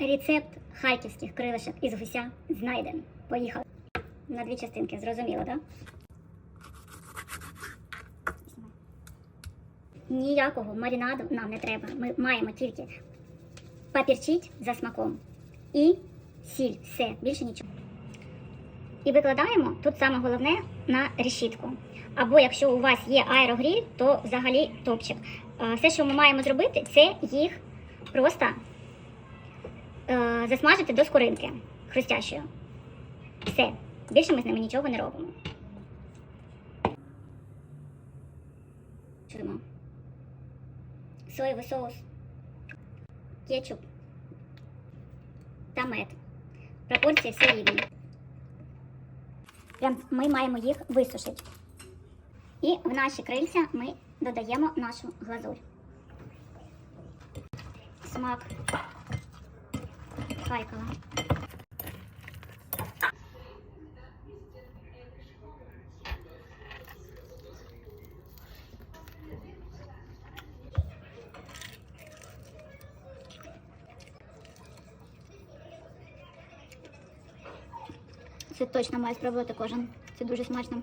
Рецепт харківських крилишок із гуся знайден. Поїхали. На дві частинки, зрозуміло, так? Ніякого маринаду нам не треба. Ми маємо тільки папірчить за смаком і сіль. Все, більше нічого. І викладаємо тут саме головне на решітку. Або якщо у вас є аерогріль, то взагалі топчик. Е, Все, що ми маємо зробити, це їх просто засмажити до скоринки хрустящої. Все. Більше ми з ними нічого не робимо. Чуємо. Соєвий соус, кетчуп та мед. Пропорції все рівні. Прям ми маємо їх висушити. І в наші крильця ми додаємо нашу глазурь. Смак Харкова. Це точно має спробувати кожен. Це дуже смачно.